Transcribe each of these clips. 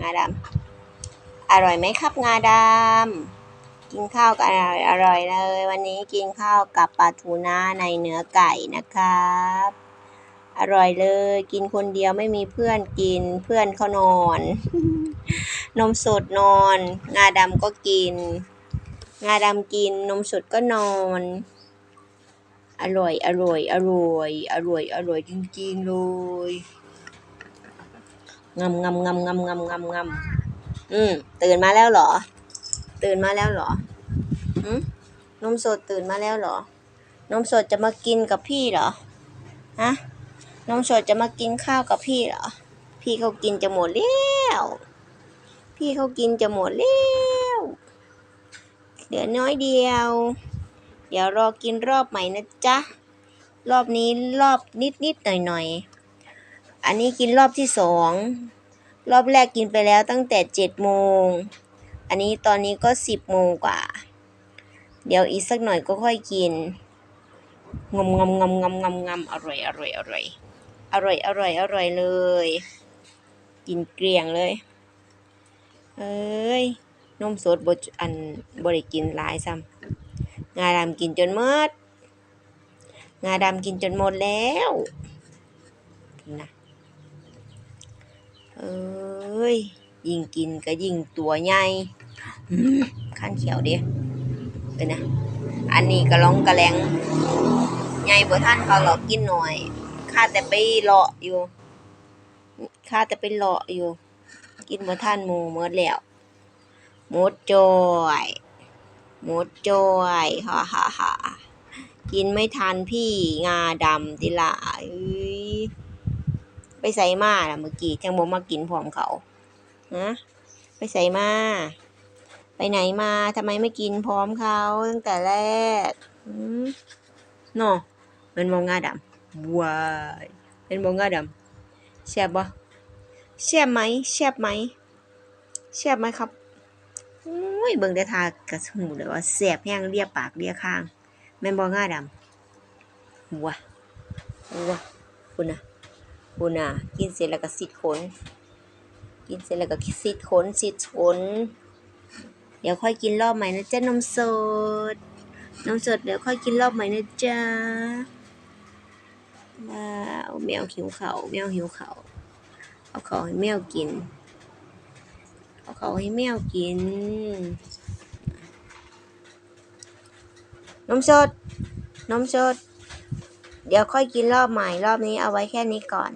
งาดำอร่อยไหมครับงาดำกินข้าวกันอร่อยอร่อยเลย วันนี้กินข้าวกับปลาทูน่าในเนื้อไก่นะครับ อร่อยเลย กินคนเดียวไม่มีเพื่อนกินเพื่อนเขานอน นมสดนอน งาดำก็กิน งาดำกินนมสดก็นอนอร่อย อร่อย อร่อย อร่อย อร่อยจริงๆเลย งำงำงำงำงำงำงำอืมตื่นมาแล้วเหรอ ตื่นมาแล้วเหรออืมนมสดตื่นมาแล้วเหรอ นมสดจะมากินกับพี่เหรอฮะนมสดจะมากินข้าวกับพี่เหรอ พี่เขากินจะหมดแล้วพี่เขากินจะหมดแล้วเหลือน้อยเดียว เดี๋ยวรอกินรอบใหม่นะจ๊ะ รอบนี้รอบนิดนิดๆหน่อยหน่อยๆ อันนี้กินรอบที่สองรอบแรกกินไปแล้วตั้งแต่เจ็ดโมง อันนี้ตอนนี้ก็สิบโมงกว่า เดี๋ยวอีกสักหน่อยก็ค่อยกินงมงมงมงมงมงมอร่อยอร่อยอร่อยอร่อยอร่อยอร่อยเลย กินเกลี้ยงเลย เอ้ยนมสดบดอันบริกินหลายซ้ำงาดำกินจนหมด งาดำกินจนหมดแล้วนะ เอ้ย ยิ่งกินก็ยิ่งตัวใหญ่ขั้นเขียวเดียเป็นนะอันนี้กระล้องกระแลงใหญ่บ่ท่านเขาหรอกกินหน่อยข้าแต่ไปเลาะอยู่ข้าแต่ไปเลาะอยู่ กินบ่ท่านหมูหมดแล้วหมดจอยหมดจอยฮ่าฮ่าฮ่ากินไม่ทันพี่งาดำติล่ะเอ้ย ไปใส่มาล่ะเมื่อกี้จังบ่มากินพร้อมเขาฮะไปใส่มา ไปไหนมาทำไมไม่กินพร้อมเขาตั้งแต่แรกหืมเนาะเป็นบองงาดำว้ายเป็นบองงาดำแซ่บบ่แซ่บไหมแซ่บไหมแซ่บไหมครับอุ้ยเบิ่งได้ทากระหูเลยว่าแซ่บแห้งเลียปากเลียข้างแม่นบองงาดำว้าว้าคุณน่ะ คุณน่ะกินเสร็จแล้วก็ซิดขน กินเสร็จแล้วก็ซิดขนซิดขน เดี๋ยวค่อยกินรอบใหม่นะจ๊ะนมสด นมสดเดี๋ยวค่อยกินรอบใหม่นะจ๊ะว้าวแมวหิวเขาแมวหิวเขาเอาเขาให้แมวกิน เอาเขาให้แมวกิน นมสด นมสด เดี๋ยวค่อยกินรอบใหม่รอบนี้เอาไว้แค่นี้ก่อน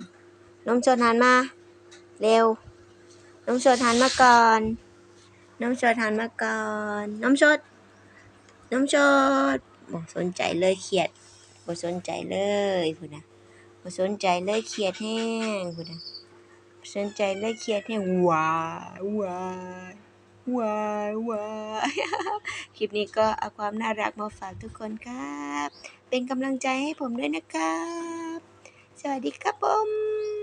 นมสดหันมา เร็วนมสดหันมาก่อนน้ำชดทานมาก่อน น้ำชดน้ำชดบอกสนใจเลยเครียดบอกสนใจเลยพูดนะบอกสนใจเลยเครียดแห้งพูดนะบ่สนใจเลยเครียดแห้งว้าว้า ว้ายว้ายคลิปนี้ก็เอาความน่ารักมาฝากทุกคนครับ เป็นกำลังใจให้ผมด้วยนะครับ สวัสดีครับผม